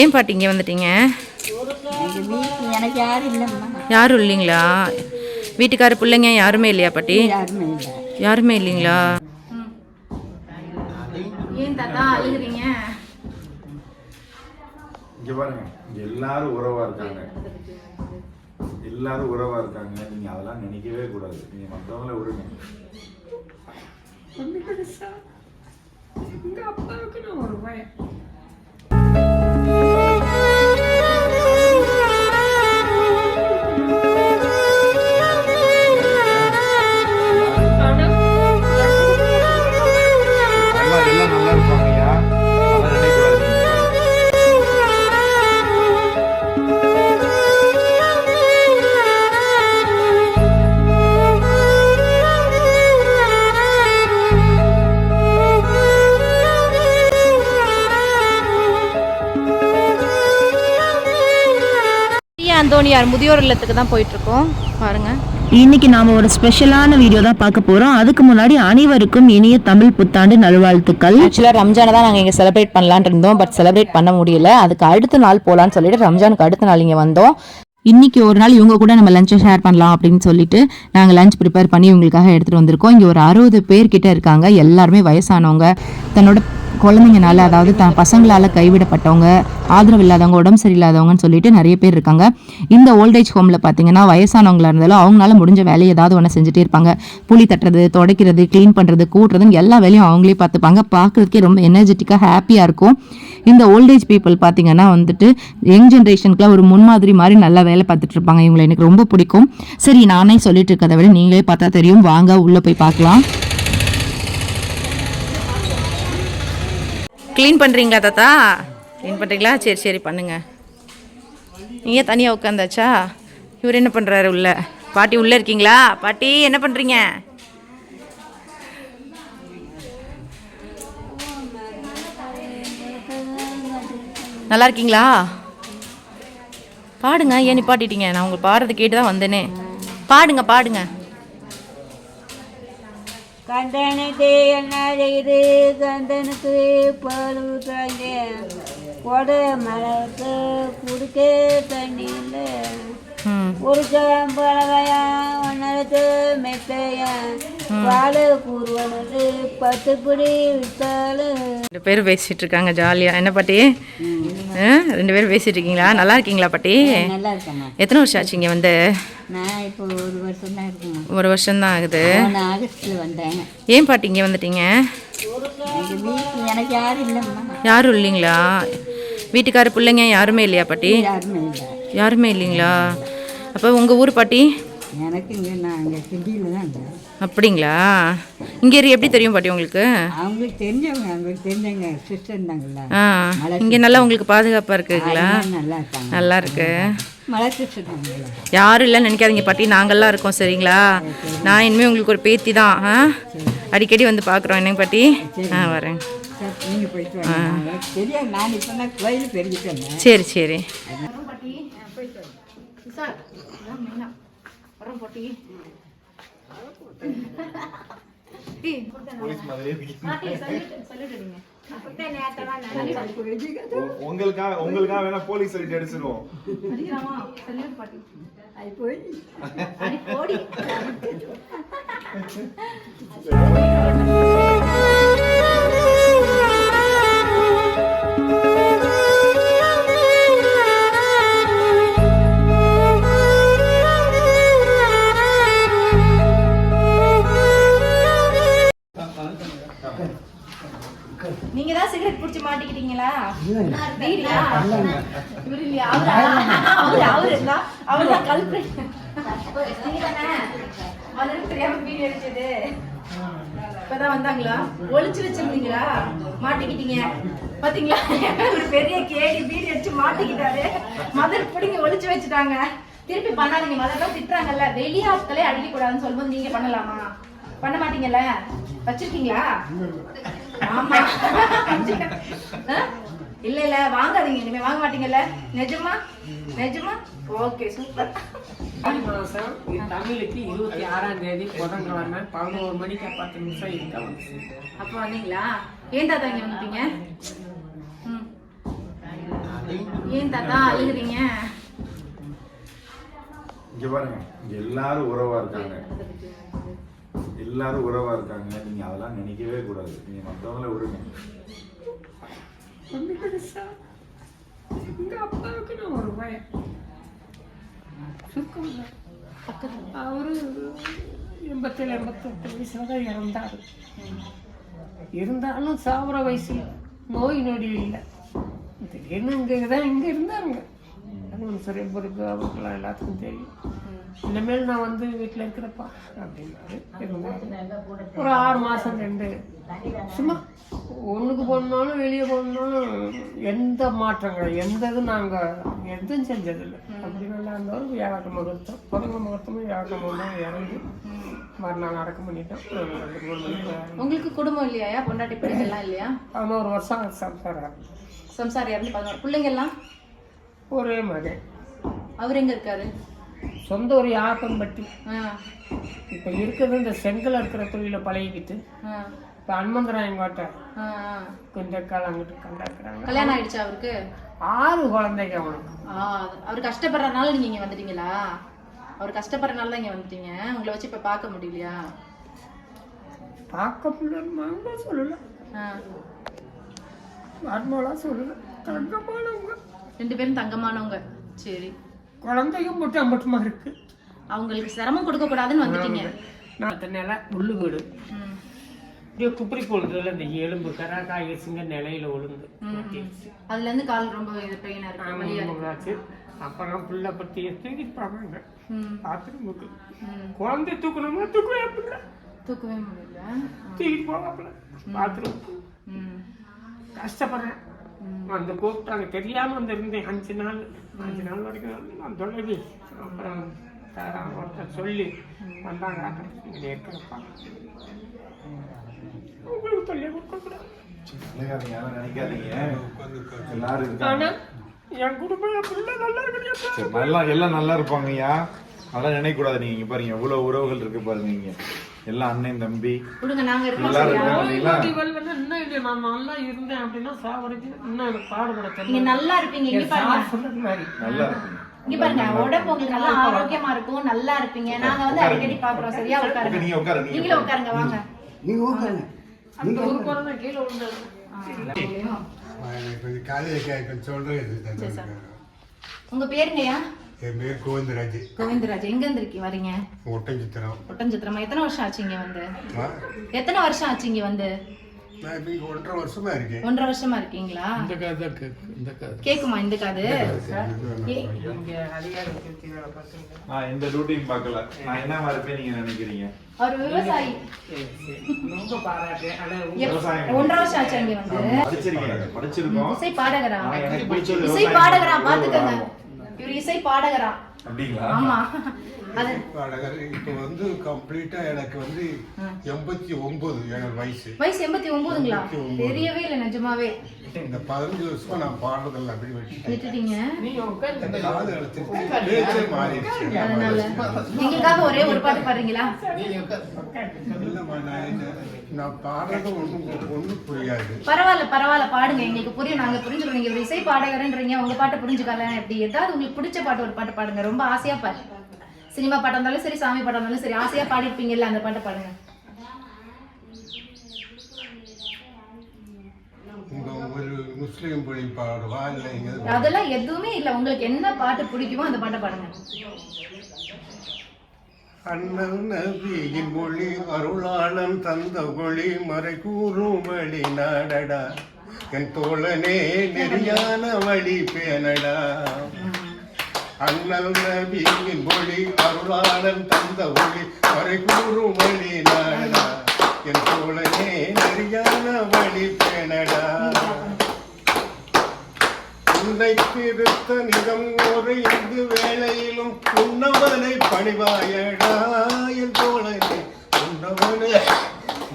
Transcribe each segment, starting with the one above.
ஏன் பாட்டி இங்கே வந்துட்டீங்க? எனக்கு யாரும் இல்லைம்மா யாரும் இல்லைங்களா? வீட்டுக்கார பிள்ளைங்க யாருமே இல்லையா பாட்டி? யாருமே இல்லை யாருமே இல்லைங்களா? ஏன் தாத்தா அழுகுறீங்க? இங்க பாருங்க எல்லாரும் உறவா இருக்காங்க. எல்லாரும் உறவா இருக்காங்க. நீங்க அதெல்லாம் நினைக்கவே கூடாது. நீங்க மத்தவங்கள விடுங்க. எங்கள் அப்பாவுக்கு நான் ஒரு பயம் அந்தோனியார் முதியோர் இல்லத்துக்கு தான் போயிட்டு இருக்கோம் பாருங்க. இன்னைக்கு நாம ஒரு ஸ்பெஷலான வீடியோ தான் பார்க்க போறோம். அதுக்கு முன்னாடி அனைவருக்கும் இனிய தமிழ் புத்தாண்டு நல்வாழ்த்துக்கள். ஆக்சுவலாக ரம்ஜானை தான் நாங்கள் இங்கே செலிப்ரேட் பண்ணலான்னு இருந்தோம். பட் செலிப்ரேட் பண்ண முடியல. அதுக்கு அடுத்த நாள் போகலான்னு சொல்லிட்டு ரம்ஜானுக்கு அடுத்த நாள் இங்கே வந்தோம். இன்னைக்கு ஒரு நாள் இவங்க கூட நம்ம லஞ்சை ஷேர் பண்ணலாம் அப்படின்னு சொல்லிட்டு நாங்கள் லஞ்ச் ப்ரிப்பேர் பண்ணி இவங்களுக்காக எடுத்துகிட்டு வந்திருக்கோம். இங்கே ஒரு அறுபது பேர் கிட்ட இருக்காங்க. எல்லாருமே வயசானவங்க. தன்னோட குழந்தைங்கனால அதாவது த பசங்களால் கைவிடப்பட்டவங்க ஆதரவு இல்லாதவங்க உடம்பு சரியில்லாதவங்கன்னு சொல்லிட்டு நிறைய பேர் இருக்காங்க. இந்த ஓல்டேஜ் ஹோமில் பார்த்தீங்கன்னா வயசானவங்களா இருந்தாலும் அவங்களால முடிஞ்ச வேலையை ஏதாவது ஒன்று செஞ்சுட்டே இருப்பாங்க. புளி தட்டுறது துடைக்கிறது க்ளீன் பண்ணுறது கூட்டுறதுன்னு எல்லா வேலையும் அவங்களே பார்த்துப்பாங்க பார்க்குறதுக்கே ரொம்ப எனர்ஜெட்டிக்காக ஹாப்பியாக இருக்கும். இந்த ஓல்டேஜ் பீப்புள் பார்த்தீங்கன்னா வந்துட்டு யங் ஜென்ரேஷனுக்குலாம் ஒரு முன்மாதிரி மாதிரி நல்லா வேலை பார்த்துட்டு இருப்பாங்க. இவங்களை எனக்கு ரொம்ப பிடிக்கும். சரி நானே சொல்லிட்டு இருக்கிறத விட நீங்களே பார்த்தா தெரியும். வாங்க உள்ளே போய் பார்க்கலாம். க்ளீன் பண்ணுறீங்களா தாத்தா? க்ளீன் பண்ணுறீங்களா சரி சரி பண்ணுங்கள் நீங்கள் தனியாக உட்காந்தாச்சா? இவர் என்ன பண்ணுறாரு உள்ள? பாட்டி உள்ளே இருக்கீங்களா? பாட்டி என்ன பண்ணுறீங்க நல்லா இருக்கீங்களா? பாடுங்க ஏன் நிப்பாட்டிட்டீங்க? நான் உங்களுக்கு பாடுறது கேட்டு தான் வந்தேனே. பாடுங்க பாடுங்க. கந்தனுக்கு என்ன செய்யுது கந்தனுக்கு பால் ஊற்றுறாங்க கொடை மலைக்கு குடிக்க தண்ணி இல்லை. ஒரு பழகையா ஒன்னரத்து மெத்தையா கூறுவனது பத்து பிடி ரெண்டு பேரும் பேசிட்டு இருக்காங்க ஜாலியாக என்ன பாட்டி? ரெண்டு பேரும் பேசிட்டு இருக்கீங்களா நல்லா இருக்கீங்களா பாட்டி? நல்லா எத்தனை வருஷம் ஆச்சு இங்கே வந்து? நான் இப்போ ஒரு வருஷம் தான் ஒரு வருஷம்தான் ஆகுது. நான் ஆகஸ்டில் வந்தேன். ஏன் பாட்டி இங்கே வந்துட்டீங்க? எனக்கு யாரும் இல்லைம்மா. யாரும் இல்லைங்களா? வீட்டுக்கார பிள்ளைங்க யாருமே இல்லையா பாட்டி? யாருமே இல்லைங்களா? அப்போ உங்கள் ஊர் பாட்டி? எனக்கு இங்கே நான் அங்கே சிட்டியில் தான் அப்படிங்களா? இங்கே எப்படி தெரியும் பாட்டி உங்களுக்கு? அவங்களுக்கு தெரிஞ்சவங்க அவங்களுக்கு தெரிஞ்சவங்க சிஸ்டர் ஆ இங்கே நல்லா உங்களுக்கு பாதுகாப்பாக இருக்குங்களா? நல்லா இருக்காங்க. நல்லா இருக்கு. சிஸ்டர் இருந்தாங்கல்ல யாரும் இல்லைன்னு நினைக்காதீங்க பாட்டி நாங்கள்லாம் இருக்கோம் சரிங்களா? நான் இனிமேல் உங்களுக்கு ஒரு பேத்தி தான் ஆ? அடிக்கடி வந்து பார்க்குறோம் என்னங்க பாட்டி? ஆ வரேன் சரி நீங்கள் சரி உ- உங்களுக்காக உங்களுக்காக வேணா போலீஸ் சொல்லிட்டு அடிச்சிருவோம் போய் நீங்க தான் சிகரெட் பிடிச்சி மாட்டிக்கிட்டீங்களா? வீடியா இவரு இல்லையா? அவரா? அவரு அவரு இருந்தா அவர் தான் தானே அவருக்கு தெரியாம வீடியோ அடிச்சது? இப்பதான் வந்தாங்களா? ஒளிச்சு வச்சிருந்தீங்களா? மாட்டிக்கிட்டீங்க. பாத்தீங்களா? ஒரு பெரிய கேடி வீடியோ அடிச்சு மாட்டிக்கிட்டாரு. மதர் பிடிங்க ஒளிச்சு வச்சுட்டாங்க. திருப்பி பண்ணாதீங்க. மதர் தான் திட்டுறாங்கல்ல. வெளியாட்களே அடிக்க கூடாதுன்னு சொல்லும்போது நீங்க பண்ணலாமா? பண்ண மாட்டீங்கல்ல? வச்சிருக்கீங்களா? ஆமா? இல்ல இல்ல வாங்காதீங்க. இனிமே வாங்க மாட்டீங்கல்ல? நிஜமா? நிஜமா? Okay super. மாதம் தமிழுக்கு இருபத்தி ஆறாம் தேதி புதன்கிழமை பதினோரு மணிக்கு பத்து நிமிஷம் இருக்க வந்து அப்போ வந்தீங்களா? ஏன் தாத்தா இங்க வந்துட்டீங்க? ம். ஏன் தாத்தா அழுகுறீங்க? இங்க பாருங்க எல்லாரும் உறவா இருக்காங்க. எல்லாரும் உறவா இருக்காங்க. நீங்க அதெல்லாம் நினைக்கவே கூடாது. நீங்க மத்தவங்கள விடுங்க. ஒண்ணு பெருசா? எங்க அப்பாவுக்கு நான் ஒரு பயம் சுருக்கம் அவரு எண்பத்தேழு எண்பத்தெட்டு வயசுல தான் இறந்தாரு. இருந்தாலும் சாவர வயசுல நோய் நொடி இல்லை. திடீர்னு இங்கே தான் இங்கே இருந்தாருங்க. அதுவும் சுரேம்பருக்கு அவருக்கெல்லாம் எல்லாத்துக்கும் தெரியும். இனிமேல் நான் வந்து வீட்டில் இருக்கிறப்பா அப்படின்னாரு. ஒரு ஆறு மாதம் ரெண்டு. சும்மா ஒன்றுக்கு போனாலும் வெளியே போனாலும் எந்த மாற்றங்கள் எந்த இதுவும் நாங்கள் எதுவும் செஞ்சதில்லை. அப்படி நல்லா இருந்தவர் வியாழக்க முகூர்த்தம் பிறந்த முகூர்த்தமும் வியாழக்க முகூர்த்தம் இறங்கி மறுநாள் அடக்கம் பண்ணிட்டோம். ஒரு ரெண்டு மூணு மணிக்கு உங்களுக்கு குடும்பம் இல்லையா? பொண்டாட்டி பிள்ளைங்கள்லாம் இல்லையா? பதினோரு வருஷம் சம்சாரம். சம்சாரம் இறந்து பதினோரு பிள்ளைங்கள்லாம்? ஒரே மகன். அவர் எங்க இருக்காரு? சொந்த ஒரு யாப்பம்பட்டி ஆ. இப்போ இருக்கிறது இந்த செங்கல் இருக்கிற தொழிலை பழகிக்கிட்டு இப்போ அன்மந்தராயங்கோட்ட ஆ ஆ. கொஞ்ச காலம் அங்கிட்டு கண்டாக்குறாங்க. கல்யாணம் ஆயிடுச்சா அவருக்கு? ஆறு குழந்தைங்க அவனுக்கு. ஆ அவர் கஷ்டப்படுறதுனால நீங்க இங்க வந்துட்டீங்களா? அவர் கஷ்டப்படுறதுனால தான் இங்க வந்துட்டீங்க. உங்களை வச்சு இப்ப பார்க்க முடியலையா? பார்க்க முடியல சொல்லல. நார்மலாக சொல்லல. தங்கமானவங்க. ரெண்டு பேரும் தங்கமானவங்க. சரி. குழந்தைங்க மட்டும் மட்டுமா இருக்கு. அவங்களுக்கு சிரமம் கொடுக்க கூடாதுன்னு வந்துட்டீங்க நான் நிலை முள்ளு வீடு. இப்படியே குப்பரி பொழுதுல இந்த எலும்பு கராக்கா ஏசுங்க நிலையில விழுந்து அதுல இருந்து கால் ரொம்ப பெயினா ஆச்சு. அப்புறம் புள்ள பத்தி தூக்கிட்டு போவாங்க ம். பாத்ரூமுக்கு. குழந்தை தூக்கணுமா? தூக்கவே பிள்ளை தூக்கவே முடியல. தூக்கிட்டு போவாப்புல. பாத்ரூமுக்கு ம். கஷ்டப்படுறேன். வந்து கூப்பிட்டாங்க தெரியாம வந்து இருந்தேன் அஞ்சு நாள் அஞ்சு நாள் வரைக்கும் நான் தொலைவி அப்புறம் ஒருத்தர் சொல்லி வந்தாங்க. இங்கே இருக்கிறப்பா உங்களுக்கு தொல்லை கொடுக்கக்கூடாது. என் குடும்பம் எல்லாம் நல்லா இருப்பாங்கய்யா. அதெல்லாம் நினைக்க கூடாது நீங்க பாருங்க எவ்வளவு உறவுகள் இருக்கு பாருங்க இங்க. எல்லாம் அண்ணன் தம்பி நாங்க நல்லா இருந்தேன் அப்படின்னா சாவடிக்கு இன்னும் எனக்கு பாடுபட நீங்க நல்லா இருப்பீங்க இங்க பாருங்க சார் சொன்னது மாதிரி. நல்லா இருப்பீங்க. இங்க பாருங்க உடம்பு உங்களுக்கு நல்லா ஆரோக்கியமா இருக்கும் நல்லா இருப்பீங்க. நாங்க வந்து அடிக்கடி பாக்குறோம் சரியா? உட்காருங்க. நீங்க உட்காருங்க நீங்க உட்காருங்க. வாங்க. நீங்க உட்காருங்க. அந்த ஒரு குழந்தை கீழே விழுந்தது கொஞ்சம் காலையில் கொஞ்சம் சொல்கிறேன் உங்க பேருங்கய்யா? என் பேர் கோவிந்தராஜ். கோவிந்தராஜ் எங்க இருந்து வரீங்க. ஒட்டஞ்சித்திரம். ஒட்டஞ்சத்திரமா? எத்தனை வருஷம் ஆச்சு இங்க வந்து? எத்தனை வருஷம் ஆச்சு இங்க வந்து? நான் இப்போ இங்கே ஒன்றரை வருஷமா இருக்கேன். ஒன்றரை வருஷமா இருக்கீங்களா? கேக்குமா இந்த காது? அதிகாரம் திருத்தி வேலை பார்த்துருக்கேன் நான் எந்த டியூட்டியும் பார்க்கல. நான் என்னவா இருப்பேன் நீங்க நினைக்கிறீங்க? அவர் விவசாயி. ரொம்ப பாராட்டேன். ஒன்றரை வருஷம் ஆச்சு இங்க வந்து. படிச்சிருக்கீங்க படிச்சிருக்கோம். இசை பாடகரா? இசை. பாடகரா பாத்துக்கங்க. இவர் இசை பாடகரா? அப்படிங்களா? ஆமா. அது பாடகர் இப்போ வந்து கம்ப்ளீட்டாக எனக்கு வந்து எண்பத்தி ஒன்பது எனக்கு வயசு. வயசு எண்பத்தி ஒன்பதுங்களா தெரியவே இல்லை நிஜமாவே. இந்த பதினஞ்சு வருஷமா நான் பாடுறதில்ல அப்படி வச்சுட்டேன். விட்டுட்டீங்க. நீங்க உட்காந்து இந்த காது அழைச்சிட்டு பேச்சே மாறிடுச்சு. அதனால. எங்களுக்காக ஒரே ஒரு பாட்டு பாடுறீங்களா? நான் பாடுறது ஒன்றும் ஒன்றும் புரியாது. பரவாயில்ல பரவாயில்ல பாடுங்க. எங்களுக்கு புரியும். நாங்க புரிஞ்சுக்கிறோம். நீங்க ஒரு இசை பாடகர்ன்றீங்க. உங்க பாட்டு புரிஞ்சுக்கல. எப்படி ஏதாவது உங்களுக்கு பிடிச்ச பாட்டு ஒரு பாட்டு பாடுங்க. ரொம்ப ஆசையா பாடு. சினிமா பாட்டா இருந்தாலும் சரி சாமி பாட்டா இருந்தாலும் சரி ஆசையா பாடிருப்பீங்கல்ல அந்த பாட்டை பாடுங்க. ஒரு முஸ்லீம் படி பாடுவா இல்லை அதெல்லாம் எதுவுமே இல்ல. உங்களுக்கு என்ன பாட்டு பிடிக்குமோ அந்த பாட்டை பாடுங்க. அண்ணன் நபியின் மொழி அருளாளன் தந்த மொழி மறை கூறும் வழி நாடடா. என் தோழனே நெறியான வழி பேனடா. அண்ணல் நபியின் மொழி அருளாளன் தந்த ஒளி வரை கூறும் மொழி நாடா என் தோழனே நெறியான வழி பேனடா உன்னை திருத்த நிதம் ஒரு எங்கு வேளையிலும் உன்னவனை பணிவாயடா. என் தோழனே உன்னவனை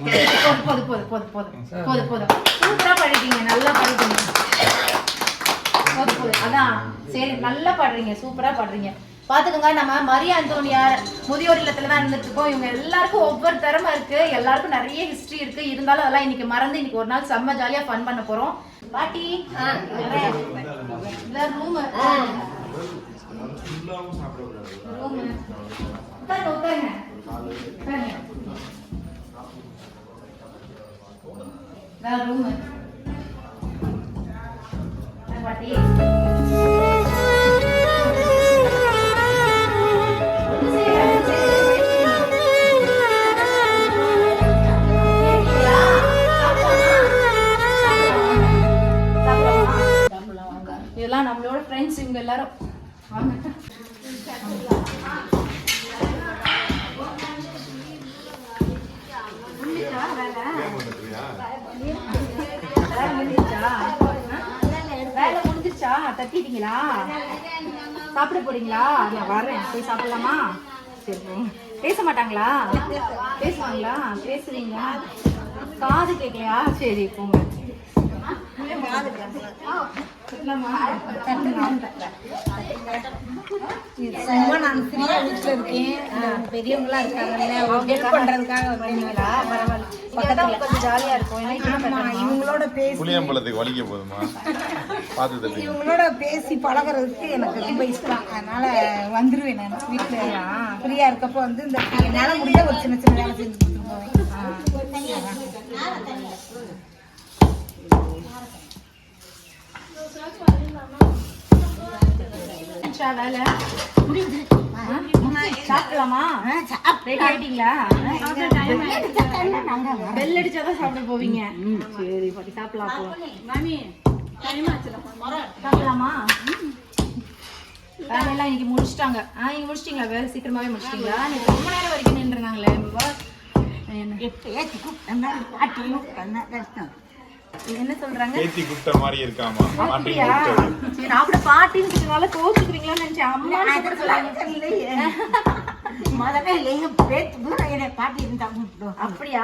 போதும் போதும் போதும் போதும் போதும் போதும். சூப்பரா பாடிட்டீங்க நல்லா பாடிட்டீங்க. அதான் சரி நல்லா பாடுறீங்க சூப்பரா பாடுறீங்க. பாத்துக்கோங்க நம்ம மரிய அந்தோனியார் முதியோர் இல்லத்துல தான் இருந்துட்டு இருக்கோம். இவங்க எல்லாருக்கும் ஒவ்வொரு திறமை இருக்கு. எல்லாருக்கும் நிறைய ஹிஸ்டரி இருக்கு. இருந்தாலும் அதெல்லாம் இன்னைக்கு மறந்து இன்னைக்கு ஒரு நாள் செம்ம ஜாலியா ஃபன் பண்ண போறோம். பாட்டி ரூம் ரூம் உட்காருங்க உட்காருங்க. ரூம் பாட்டி. இதெல்லாம் நம்மளோட ஃப்ரெண்ட்ஸ் இவங்க எல்லாரும் முடிஞ்சிச்சா தட்டிட்டீங்களா? சாப்பிட போறீங்களா? நான் வரேன் போய் சாப்பிடலாமா? சரி பேச மாட்டாங்களா? பேசுவாங்களா? பேசுறீங்களா? காது கேட்கலையா சரி போங்க. சும்மா நான் ஃப்ரீயா வீட்டுல இருக்கேன். பெரியவங்களா இருக்காங்க பண்றதுக்காக வந்தீங்களா? பரவாயில்ல. தான் கொஞ்சம் ஜாலியா இருக்கும். இவங்களோட பேசி புளியம்பழத்துக்கு வலிக்க போதுமா? பார்த்து இவங்களோட பேசி பழகுறதுக்கு எனக்கு ரொம்ப இஷ்டம். அதனால வந்துருவேன் நான் வீட்டுல ஃப்ரீயா இருக்கப்போ வந்து இந்த என்னால முடிஞ்ச ஒரு சின்ன சின்ன வேலை செஞ்சு கொடுத்துட்டு ஆச்சா வேலை? சாப்பிடலாமா? ரெடி ஆயிட்டீங்களா? பெல் அடிச்சாதான் சாப்பிட போவீங்க. சரி பாட்டி சாப்பிடலாம் அப்போ சாப்பிடலாமா? வேலையெல்லாம் இன்னைக்கு முடிச்சிட்டாங்க. ஆ நீங்க முடிச்சிட்டீங்களா? வேலை சீக்கிரமாவே முடிச்சிட்டீங்களா? நீங்க ரொம்ப நேரம் வரைக்கும் நின்றுருந்தாங்களே என்ன சொல்றாங்க? பேத்தி குட்ட மாதிரி இருக்காமா? அப்படியா? மாட்டி சரி நான் கூட பாட்டின்னு சொன்னனால கோச்சுக்கிறீங்களான்னு நினைச்சேன். அம்மா கூட சொல்லாங்க முதல்ல பூரா என்னை பாட்டி இருந்தா கூப்பிடுவோம். அப்படியா?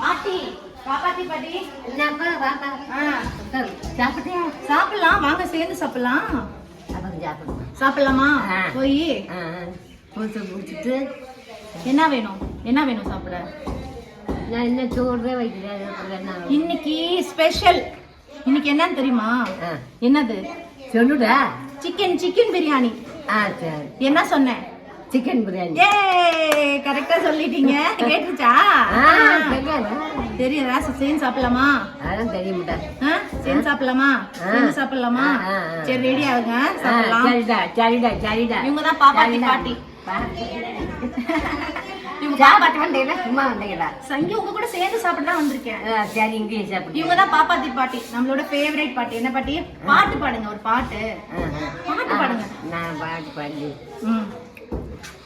பாட்டி பாப்பாத்தி பாட்டி. சாப்பிடலாம். வாங்க சேர்ந்து சாப்பிடலாம். சாப்பிடலாமா? போய். முடிச்சுட்டு என்ன வேணும்? என்ன வேணும் சாப்பிட? நான் என்ன சோறு வைக்கிறேன் இன்னைக்கு ஸ்பெஷல் இன்னைக்கு என்னன்னு தெரியுமா. என்னது? சொல்லுடா. சிக்கன் சிக்கன் பிரியாணி ஆ சரி. என்ன சொன்னேன்? சிக்கன் பிரியாணி ஏ கரெக்டா சொல்லிட்டீங்க. கேட்டுச்சா? தெரியாது. தெரியாதா? சேர்ந்து சாப்பிடலாமா? அதான் தெரிய மாட்டேன் ஆ? சேர்ந்து சாப்பிடலாமா? சேர்ந்து சாப்பிடலாமா. சரி ரெடி ஆகுங்க. சாப்பிடலாம். சரிடா சரிடா சரிடா. இவங்க தான் பாப்பாத்தி பாட்டி. சாப்பாட்டு வந்தீங்களா சும்மா வந்தீங்களா சங்கி உங்க கூட சேர்ந்து சாப்பிட தான் வந்திருக்கேன். சரி இங்கேயே சாப்பிடு. இவங்க தான் பாப்பாத்தி பாட்டி. நம்மளோட ஃபேவரட் பாட்டி. என்ன பாட்டி? பாட்டு பாடுங்க ஒரு பாட்டு. பாட்டு பாடுங்க. நான் பாட்டு பாடி.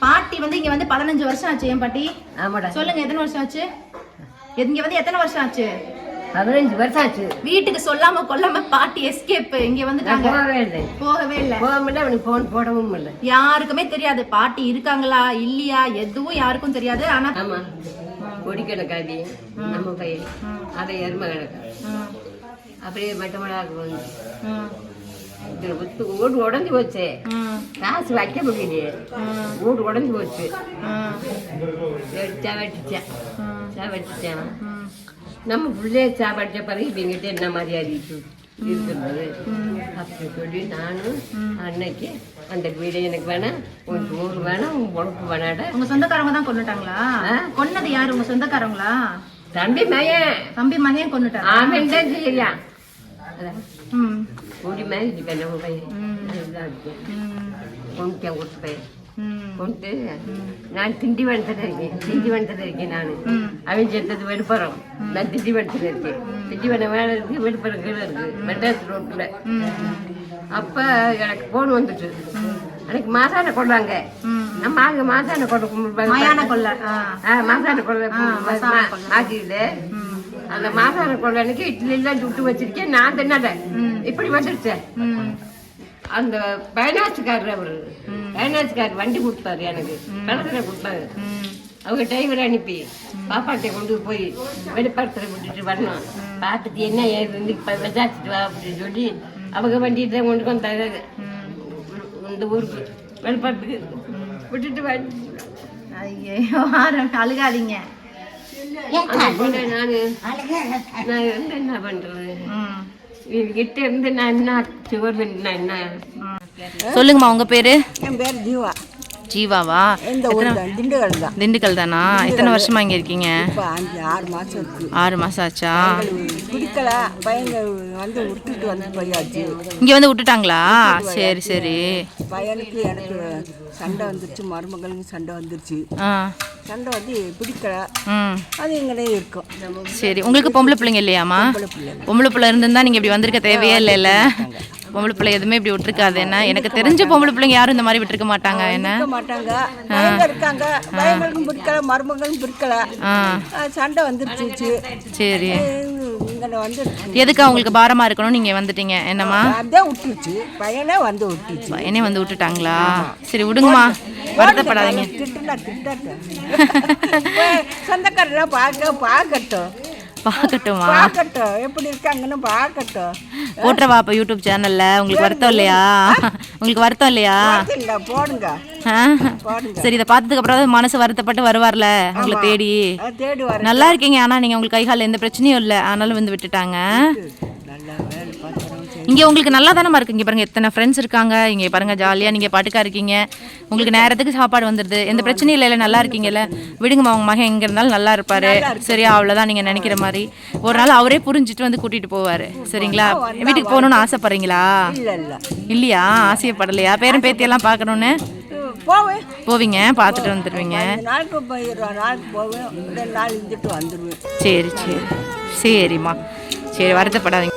பாட்டி வந்து இங்க வந்து பதினஞ்சு வருஷம் ஆச்சு ஏன் பாட்டி. ஆமாடா. சொல்லுங்க எத்தனை வருஷம் ஆச்சு? இங்க வந்து எத்தனை வருஷம் ஆச்சு? பதினஞ்சு வருஷம் ஆச்சு வீட்டுக்கு சொல்லாம கொல்லாம பாட்டி எஸ்கேப் இங்க வந்துட்டாங்க. போகவே இல்லை. போகவே இல்ல. போக முடியல அவனுக்கு ஃபோன் போடவும் இல்லை. யாருக்குமே தெரியாது. பாட்டி இருக்காங்களா இல்லையா எதுவும் யாருக்கும் தெரியாது. ஆனா ஆமா. கொடி கணக்காதி நம்ம பையன். அதை எருமை கணக்கா அப்படியே மட்டமடாக்கு வந்து. இதுல வித்து ஓடு உடஞ்சி போச்சு. காசு வைக்க முடியலையே. ஓடு உடஞ்சி போச்சு. எடுத்தா வெட்டிச்சேன் ம். நம்ம பிள்ளைய சாப்பாடிச்ச பிறகு இவங்கிட்ட என்ன மாதிரி அறிவிச்சு இருக்கிறது அப்படி சொல்லி நானும் அன்னைக்கு அந்த வீடு எனக்கு வேணாம் உன் சோறு வேணாம் உன் பொழப்பு வேணாட உங்க சொந்தக்காரங்க தான் கொன்னுட்டாங்களா? கொன்னது யாரு? உங்க சொந்தக்காரங்களா தம்பி மயன் தம்பி மகன் கொன்னுட்டாங்க ஆமன் தான் செய்யலாம் கூடி மாதிரி நம்ம பையன். கொண்டு கொடுத்து பையன். கொண்டு நான் திண்டிவனத்தில் இருக்கேன். திண்டிவனத்தில் இருக்கேன் நான். அவன் செத்தது வெடுப்பறம் நான் திண்டிவனத்தில் இருக்கேன். திண்டிவனம் மேலே இருக்கு வெடுப்பறம் கீழே இருக்கு. மெட்ராஸ் ரோட்டில். அப்போ எனக்கு ஃபோன் வந்துச்சு. எனக்கு மாசான கொள்ளாங்க நம்ம ஆளுங்க மாசான கொள்ள மயான கொள்ள மாசான கொள்ள கொள்ளை. மாட்டியில் அந்த மாசான கொள்ளனுக்கு இட்லி எல்லாம் சுட்டு வச்சிருக்கேன். நான் தின்னதேன் இப்படி வந்துடுச்சேன் ம். அந்த பைனான்ஸ்காரர் அவரு. பைனான்ஸ்காரர் வண்டி கொடுத்தாரு எனக்கு. கணக்கில் கொடுத்தாரு. அவங்க டிரைவர் அனுப்பி பாப்பாட்டை கொண்டு போய் வெளிப்படத்தில் விட்டுட்டு வரணும். பார்த்துட்டு என்ன ஏதுன்னு இப்போ விசாரிச்சுட்டு வா அப்படின்னு சொல்லி அவங்க வண்டியை தான் கொண்டு வந்தாங்க இந்த ஊருக்கு விழுப்புரத்துக்கு விட்டுட்டு வந்து ஐயோ அழுகாதீங்க. நான் நான் வந்து என்ன பண்ணுறது இவங்கிட்ட இருந்து நான் என்ன சுவர் என்ன? சொல்லுங்கம்மா உங்க பேரு? என் பேர் ஜீவா. ஜீவாவா? இந்த ஊர் தான்? திண்டுக்கல் தான். திண்டுக்கல் தானா? எத்தனை வருஷமா இங்க இருக்கீங்க? ஆறு மாதம் ஆறு மாசம் ஆச்சா? பிடிக்கல. பையங்க வந்து விட்டுட்டு வந்து போயாச்சு. இங்க வந்து விட்டுட்டாங்களா? சரி சரி. பையனுக்கு எனக்கு சண்டை வந்துருச்சு. மருமகளுக்கு சண்டை வந்துருச்சு. சண்டை வந்து பிடிக்கல. அது எங்களே இருக்கும். சரி. உங்களுக்கு பொம்பளை பிள்ளைங்க இல்லையாம்மா? பொம்பளை பிள்ளை இருந்திருந்தா நீங்க இப்படி வந்திருக்க தேவையே இல்லைல்ல. பொம்பளை பிள்ளை எதுவுமே இப்படி விட்டுருக்காது என்ன? எனக்கு தெரிஞ்ச பொம்பளை பிள்ளைங்க யாரும் இந்த மாதிரி விட்டுருக்க மாட்டாங்க என்ன? மாட்டாங்க. இருக்காங்க. பையங்களுக்கும் பிடிக்கல மருமகளும் பிடிக்கல. சண்டை வந்துருச்சு சரி. எதுக்கு அவங்களுக்கு பாரமா இருக்கணும்? நீங்க வந்துட்டீங்க என்னம்மா? அப்படியே விட்டுருச்சு. பையனே வந்து விட்டுருச்சு. பையனே வந்து விட்டுட்டாங்களா? சரி விடுங்கம்மா. வருத்தப்படாதீங்க. சொந்தக்காரெல்லாம் பார்க்க பார்க்கட்டும். பார்க்கட்டுமா பார்க்கட்டும் எப்படி இருக்காங்கன்னு பார்க்கட்டும் போட்டுறவா அப்ப யூடியூப் சேனல்ல. உங்களுக்கு வருத்தம் இல்லையா? உங்களுக்கு வருத்தம் இல்லையா? இல்ல போடுங்க? சரி இதை பார்த்ததுக்கு அப்புறம் மனசு வருத்தப்பட்டு வருவார்ல உங்களை தேடி? நல்லா இருக்கீங்க. ஆனா நீங்க உங்களுக்கு கை கால்ல எந்த பிரச்சனையும் இல்லை. ஆனாலும் வந்து விட்டுட்டாங்க. இங்க உங்களுக்கு நல்லா தானே இருக்கு? இங்க பாருங்க எத்தனை ஃப்ரெண்ட்ஸ் இருக்காங்க. இங்க பாருங்க ஜாலியா நீங்க பாட்டுக்கா இருக்கீங்க. உங்களுக்கு நேரத்துக்கு சாப்பாடு வந்துருது. எந்த பிரச்சனையும் இல்லைல்ல நல்லா இருக்கீங்கல்ல. விடுங்கம்மா உங்க மகன் எங்க இருந்தாலும் நல்லா இருப்பாரு. சரியா அவ்வளவுதான் நீங்க நினைக்கிற மாதிரி. ஒரு நாள் அவரே புரிஞ்சுட்டு வந்து கூட்டிட்டு போவாரு. சரிங்களா? வீட்டுக்கு போகணும்னு ஆசைப்படுறீங்களா? இல்லை இல்லை இல்லையா? ஆசையப்படலையா? பேரன் பேத்தியெல்லாம் பார்க்கணுன்னு போவேன். போவீங்க பார்த்துட்டு வந்துடுவீங்க இந்த நாளுக்கு போயிடுவேன் நாளுக்கு போவேன். ரெண்டு நாள் இருந்துட்டு வந்துடுவேன் சரி சரி. சரிம்மா. சரி வருத்தப்படாதீங்க.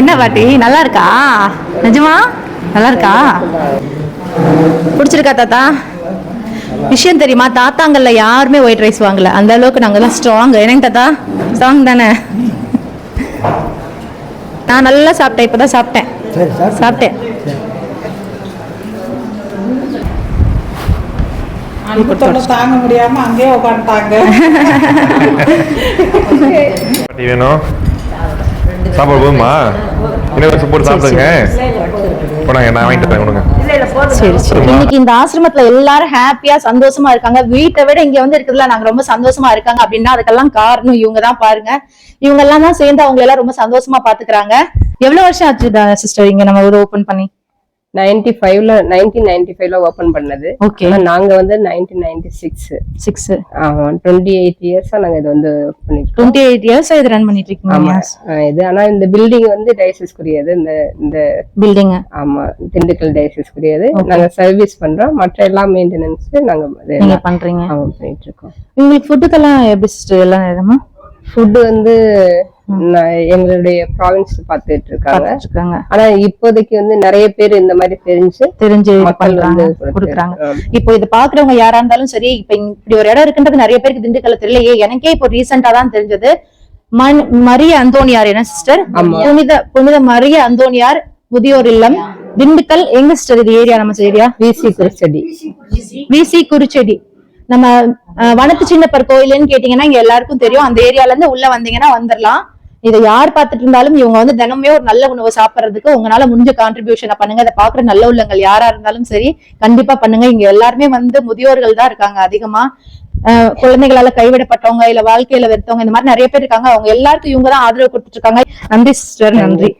என்ன பாட்டி நல்லா இருக்கா? நிஜமா? நல்லா இருக்கா? பிடிச்சிருக்கா தாத்தா? விஷயம் தெரியுமா? தாத்தாங்கல்ல யாருமே ஒயிட் ரைஸ் வாங்கல. அந்த அளவுக்கு நாங்கெல்லாம் ஸ்ட்ராங் என்னங்க தாத்தா? ஸ்ட்ராங் தானே? நான் நல்லா சாப்பிட்டேன் இப்பதான் சாப்பிட்டேன். சாப்பிட்டேன். தாங்க முடியாம அங்கேயே உட்காந்துட்டாங்க. வேணும்? சாப்பாடு போதுமா? இன்னும் போட்டு சாப்பிடுங்க. போனாங்க நான் வாங்கிட்டு வரேன் கொடுங்க. சரி சரி. இன்னைக்கு இந்த ஆசிரமத்துல எல்லாரும் ஹாப்பியா சந்தோஷமா இருக்காங்க. வீட்டை விட இங்க வந்து இருக்கிறதுல நாங்க ரொம்ப சந்தோஷமா இருக்காங்க. அப்படின்னா அதுக்கெல்லாம் காரணம் இவங்க தான் பாருங்க. இவங்க எல்லாம் தான் சேர்ந்து அவங்க எல்லாம் ரொம்ப சந்தோஷமா பாத்துக்கிறாங்க எவ்வளவு வருஷம் ஆச்சு சிஸ்டர் இங்க நம்ம ஒரு ஓபன் பண்ணி. நைன்டி ஃபைவ்ல நைன்டீன் நைன்டி ஃபைவ்ல ஓப்பன் பண்ணது ஓகே நாங்க வந்து நைன்டீன் நைன்டி சிக்ஸ் சிக்ஸ் ஆமா டுவெண்ட்டி எயிட் இயர்ஸா நாங்க இது வந்து பண்ணிட்டு இருக்கோம். டுவெண்ட்டி எயிட் இயர்ஸ் இது ரன் பண்ணிட்டு இருக்கீங்க? ஆமா. இது ஆனா இந்த பில்டிங் வந்து டயசிஸ்க்குரியது இந்த இந்த பில்டிங் ஆமா திண்டுக்கல் டயசிஸ்க்குரியது நாங்க சர்வீஸ் பண்றோம். மற்ற எல்லா மெயின்டெனன்ஸ் நாங்க நீங்க பண்றீங்க. ஆமா பண்ணிட்டு இருக்கோம். உங்களுக்கு ஃபுட்டுக்கெல்லாம் எப்படி எல்லாம் நேரமா ஃபுட் வந்து எங்களுடைய ப்ராவின்ஸ் பார்த்துட்டு இருக்காங்க ஆனா இப்போதைக்கு வந்து நிறைய பேர் இந்த மாதிரி தெரிஞ்சு தெரிஞ்சு மக்கள் வந்து கொடுக்குறாங்க. இப்போ இது பாக்குறவங்க யாரா இருந்தாலும் சரி இப்ப இப்படி ஒரு இடம் இருக்குன்றது நிறைய பேருக்கு திண்டுக்கல்ல தெரியலையே. எனக்கே இப்போ ரீசெண்டா தான் தெரிஞ்சது. மன்- மரிய அந்தோனியார் என்ன சிஸ்டர். புனித புனித மரிய அந்தோனியார் முதியோர் இல்லம் திண்டுக்கல். எங்க சிஸ்டர் இது ஏரியா நம்ம ஏரியா விசி குருச்செடி விசி குறிச்செடி நம்ம வனத்து சின்னப்பர் கோயிலுன்னு கேட்டீங்கன்னா இங்க எல்லாருக்கும் தெரியும். அந்த ஏரியால இருந்து உள்ள வந்தீங்கன்னா வந்துடலாம் இதை யார் பார்த்துட்டு இருந்தாலும் இவங்க வந்து தினமே ஒரு நல்ல உணவு சாப்பிடுறதுக்கு உங்களால முடிஞ்ச கான்ட்ரிபியூஷனை பண்ணுங்க. அதை பாக்குற நல்ல உள்ளங்கள் யாரா இருந்தாலும் சரி கண்டிப்பா பண்ணுங்க. இங்க எல்லாருமே வந்து முதியோர்கள் தான் இருக்காங்க அதிகமா. அஹ், குழந்தைகளால கைவிடப்பட்டவங்க இல்ல வாழ்க்கையில வெறுத்தவங்க இந்த மாதிரி நிறைய பேர் இருக்காங்க. அவங்க எல்லாருக்கும் இவங்க தான் ஆதரவு கொடுத்துட்டு இருக்காங்க. நன்றி சிஸ்டர். நன்றி.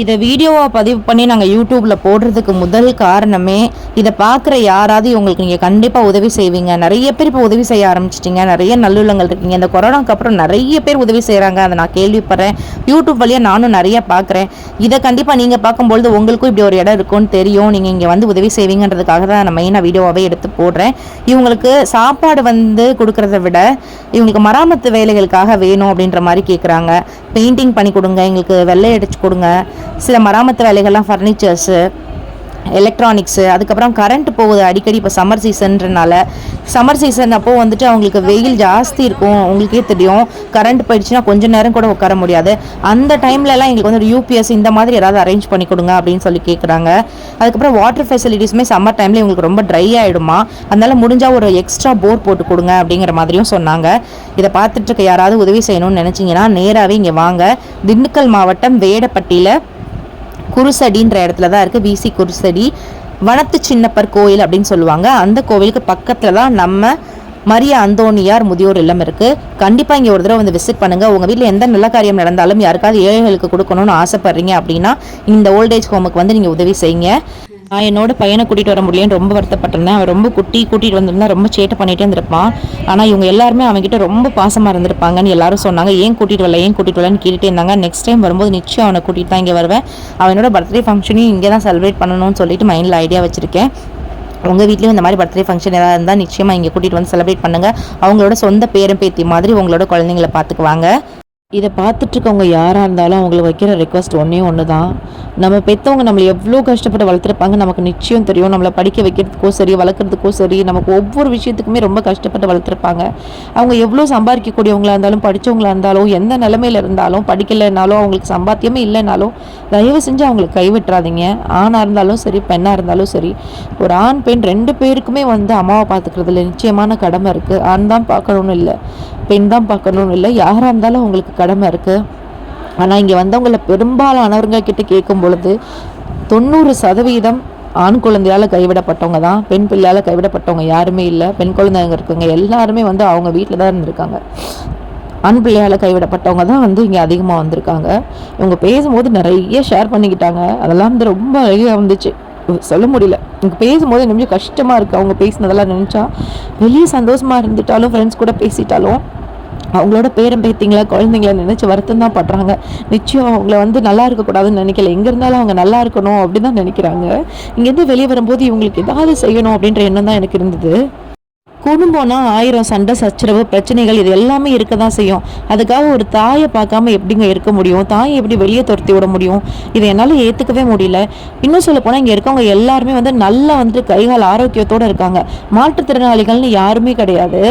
இதை வீடியோவாக பதிவு பண்ணி நாங்கள் யூடியூப்பில் போடுறதுக்கு முதல் காரணமே இதை பார்க்குற யாராவது உங்களுக்கு நீங்கள் கண்டிப்பாக உதவி செய்வீங்க. நிறைய பேர் இப்போ உதவி செய்ய ஆரம்பிச்சிட்டிங்க. நிறைய நல்லுள்ளங்கள் இருக்கீங்க. இந்த கொரோனாக்கு அப்புறம் நிறைய பேர் உதவி செய்கிறாங்க அதை நான் கேள்விப்படுறேன். யூடியூப் வழியாக நானும் நிறைய பார்க்குறேன் இதை கண்டிப்பாக நீங்கள் பார்க்கும்பொழுது உங்களுக்கும் இப்படி ஒரு இடம் இருக்கும்னு தெரியும். நீங்கள் இங்கே வந்து உதவி செய்வீங்கன்றதுக்காக தான் நான் மெயினாக வீடியோவாகவே எடுத்து போடுறேன். இவங்களுக்கு சாப்பாடு வந்து கொடுக்கறத விட இவங்களுக்கு மராமத்து வேலைகளுக்காக வேணும் அப்படின்ற மாதிரி கேட்குறாங்க பெயிண்டிங் பண்ணி கொடுங்க. எங்களுக்கு வெள்ளை அடிச்சு கொடுங்க. சில மராமத்து வேலைகள்லாம் ஃபர்னிச்சர்ஸு எலக்ட்ரானிக்ஸு அதுக்கப்புறம் கரண்ட் போகுது அடிக்கடி இப்போ சம்மர் சீசன்றனால சம்மர் சீசன் அப்போது வந்துட்டு அவங்களுக்கு வெயில் ஜாஸ்தி இருக்கும். உங்களுக்கே தெரியும். கரண்ட் போயிடுச்சுன்னா கொஞ்ச நேரம் கூட உட்கார முடியாது. அந்த டைம்லலாம் எங்களுக்கு வந்து யூபிஎஸ் இந்த மாதிரி ஏதாவது அரேஞ்ச் பண்ணி கொடுங்க அப்படின்னு சொல்லி கேட்குறாங்க அதுக்கப்புறம் வாட்டர் ஃபெசிலிட்டிஸுமே சம்மர் டைமில் உங்களுக்கு ரொம்ப ட்ரை ஆகிடுமா அதனால் முடிஞ்சால் ஒரு எக்ஸ்ட்ரா போர் போட்டு கொடுங்க அப்படிங்கிற மாதிரியும் சொன்னாங்க. இதை பார்த்துட்டு இருக்க யாராவது உதவி செய்யணும்னு நினச்சிங்கன்னா நேராகவே இங்கே வாங்க. திண்டுக்கல் மாவட்டம் வேடப்பட்டியில் குருசடின்ற இடத்துல தான் இருக்குது விசி குருசடி. வனத்து சின்னப்பர் கோயில் அப்படின்னு சொல்லுவாங்க. அந்த கோவிலுக்கு பக்கத்தில் தான் நம்ம மரிய அந்தோணியார் முதியோர் இல்லம் இருக்குது கண்டிப்பாக இங்கே ஒரு தடவை வந்து விசிட் பண்ணுங்கள் உங்கள் வீட்டில் எந்த நல்ல காரியம் நடந்தாலும் யாருக்காவது ஏழைகளுக்கு கொடுக்கணும்னு ஆசைப்பட்றீங்க அப்படின்னா இந்த ஓல்டேஜ் ஹோமுக்கு வந்து நீங்கள் உதவி செய்யுங்க. நான் என்னோட பையனை கூட்டிகிட்டு வர முடியலன்னு ரொம்ப வருத்தப்பட்டிருந்தேன். அவன் ரொம்ப குட்டி கூட்டிகிட்டு வந்திருந்தா ரொம்ப சேட்டை பண்ணிகிட்டே இருந்திருப்பான். ஆனால் இவங்க எல்லாருமே அவன்கிட்ட ரொம்ப பாசமாக இருந்திருப்பாங்கன்னு எல்லாரும் சொன்னாங்க. ஏன் கூட்டிகிட்டு வரல ஏன் கூட்டிகிட்டு வரலன்னு கேட்டுட்டே இருந்தாங்க. நெக்ஸ்ட் டைம் வரும்போது நிச்சயம் அவனை கூட்டிகிட்டு தான் இங்கே வருவேன். அவனோட பர்த்டே ஃபங்க்ஷனையும் இங்கே தான் செலிப்ரேட் பண்ணணும்னு சொல்லிட்டு மைண்டில் ஐடியா வச்சுருக்கேன். உங்கள் வீட்லேயும் இந்த மாதிரி பர்த்டே ஃபங்க்ஷன் ஏதாவது இருந்தால் நிச்சயமாக இங்கே கூட்டிகிட்டு வந்து செலிப்ரேட் பண்ணுங்கள் அவங்களோட சொந்த பேரம் பேத்தி மாதிரி உங்களோட குழந்தைங்கள பார்த்துக்குவாங்க இதை பார்த்துட்ருக்கவங்க யாராக இருந்தாலும் அவங்களுக்கு வைக்கிற ரெக்வஸ்ட் ஒன்றே ஒன்று தான் நம்ம பெற்றவங்க நம்மளை எவ்வளோ கஷ்டப்பட்டு வளர்த்துருப்பாங்க நமக்கு நிச்சயம் தெரியும். நம்மளை படிக்க வைக்கிறதுக்கோ சரி வளர்க்குறதுக்கோ சரி நமக்கு ஒவ்வொரு விஷயத்துக்குமே ரொம்ப கஷ்டப்பட்டு வளர்த்துருப்பாங்க. அவங்க எவ்வளோ சம்பாதிக்கக்கூடியவங்களா இருந்தாலும் படித்தவங்களா இருந்தாலும் எந்த நிலமையில இருந்தாலும் படிக்கலைனாலும் அவங்களுக்கு சம்பாத்தியமே இல்லைனாலும் தயவு செஞ்சு அவங்களுக்கு கைவிட்டுறாதீங்க. ஆணாக இருந்தாலும் சரி பெண்ணாக இருந்தாலும் சரி ஒரு ஆண் பெண் ரெண்டு பேருக்குமே வந்து அம்மாவை பார்த்துக்கிறதுல நிச்சயமான கடமை இருக்குது ஆண் தான் பார்க்கணும்னு இல்லை பெண் தான் பார்க்கணும்னு இல்லை. யாராக இருந்தாலும் அவங்களுக்கு கடமை இருக்குது ஆனால் இங்கே வந்தவங்கள பெரும்பாலானவங்க கிட்ட கேட்கும் பொழுது தொண்ணூறு சதவீதம் ஆண் குழந்தையால் கைவிடப்பட்டவங்க தான். பெண் பிள்ளையால் கைவிடப்பட்டவங்க யாருமே இல்லை. பெண் குழந்தைங்க இருக்கவங்க எல்லாருமே வந்து அவங்க வீட்டில் தான் இருந்திருக்காங்க. ஆண் பிள்ளையால் கைவிடப்பட்டவங்க தான் வந்து இங்கே அதிகமாக வந்திருக்காங்க. இவங்க பேசும்போது நிறைய ஷேர் பண்ணிக்கிட்டாங்க. அதெல்லாம் வந்து ரொம்ப அழகாக வந்துச்சு. சொல்ல முடியல. எனக்கு பேசும்போது எனக்கு கொஞ்சம் கஷ்டமாக இருக்குது அவங்க பேசினதெல்லாம் நினச்சா வெளியே சந்தோஷமாக இருந்துட்டாலும் ஃப்ரெண்ட்ஸ் கூட பேசிட்டாலும் அவங்களோட பேரன் பேத்திங்களா குழந்தைங்கள நினச்சி வருத்தம் தான் படுறாங்க. நிச்சயம் அவங்கள வந்து நல்லா இருக்கக்கூடாதுன்னு நினைக்கல. எங்கே இருந்தாலும் அவங்க நல்லா இருக்கணும் அப்படி தான் நினைக்கிறாங்க. இங்கேருந்து வெளியே வரும்போது இவங்களுக்கு ஏதாவது செய்யணும் அப்படின்ற எண்ணம் தான் எனக்கு இருந்தது. குடும்பம்னா ஆயிரம் சண்டை சச்சரவு பிரச்சனைகள் இது எல்லாமே இருக்க தான் செய்யும். அதுக்காக ஒரு தாயை பார்க்காம எப்படிங்க இருக்க முடியும்? தாயை எப்படி வெளியே துரத்தி விட முடியும்? இதை என்னால் ஏற்றுக்கவே முடியல. இன்னும் சொல்ல போனால் இங்கே இருக்கவங்க எல்லாருமே வந்து நல்லா வந்துட்டு கைகால் ஆரோக்கியத்தோடு இருக்காங்க. மாற்றுத்திறனாளிகள்னு யாருமே கிடையாது.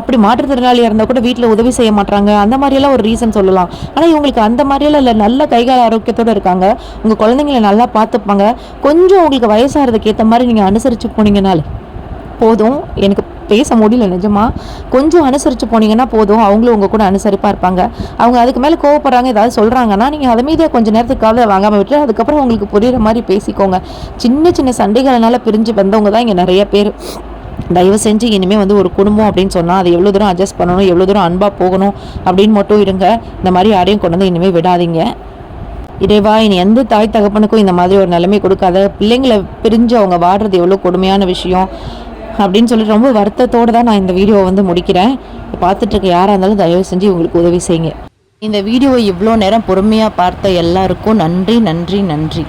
அப்படி மாற்றுத்திறனாளியாக இருந்தால் கூட வீட்டில் உதவி செய்ய மாட்டாங்க அந்த மாதிரியெல்லாம் ஒரு ரீசன் சொல்லலாம். ஆனால் இவங்களுக்கு அந்த மாதிரியெல்லாம் இல்லை. நல்ல கைகால் ஆரோக்கியத்தோடு இருக்காங்க. உங்கள் குழந்தைங்களை நல்லா பார்த்துப்பாங்க. கொஞ்சம் உங்களுக்கு வயசாகிறதுக்கு ஏற்ற மாதிரி நீங்கள் அனுசரித்து போனீங்கனாலே போதும். எனக்கு பேச முடியல நிஜமாக கொஞ்சம் அனுசரித்து போனீங்கன்னா போதும். அவங்களும் உங்கள் கூட அனுசரிப்பாக இருப்பாங்க. அவங்க அதுக்கு மேலே கோவப்படுறாங்க ஏதாவது சொல்கிறாங்கன்னா நீங்கள் அதை மீதியாக கொஞ்சம் நேரத்துக்கு காலை வாங்காமல் விட்டு அதுக்கப்புறம் உங்களுக்கு புரிகிற மாதிரி பேசிக்கோங்க. சின்ன சின்ன சண்டைகள்னால பிரிஞ்சு வந்தவங்க தான் இங்கே நிறைய பேர். தயவு செஞ்சு இனிமேல் வந்து ஒரு குடும்பம் அப்படின்னு சொன்னால் அது எவ்வளோ தூரம் அட்ஜஸ்ட் பண்ணணும் எவ்வளோ தூரம் அன்பாக போகணும் அப்படின்னு மட்டும் இருங்க. இந்த மாதிரி யாரையும் கொண்டு வந்து இனிமேல் விடாதீங்க. இறைவா இனி எந்த தாய் தகப்பனுக்கும் இந்த மாதிரி ஒரு நிலைமை கொடுக்காத. பிள்ளைங்களை பிரிஞ்சு அவங்க வாடுறது எவ்வளோ கொடுமையான விஷயம். அப்படின்னு சொல்லி ரொம்ப வருத்தத்தோடு தான் நான் இந்த வீடியோவை வந்து முடிக்கிறேன். பார்த்துட்டு இருக்க யாராக இருந்தாலும் தயவு செஞ்சு உங்களுக்கு உதவி செய்யுங்க. இந்த வீடியோவை இவ்வளோ நேரம் பொறுமையாக பார்த்த எல்லாருக்கும் நன்றி நன்றி நன்றி.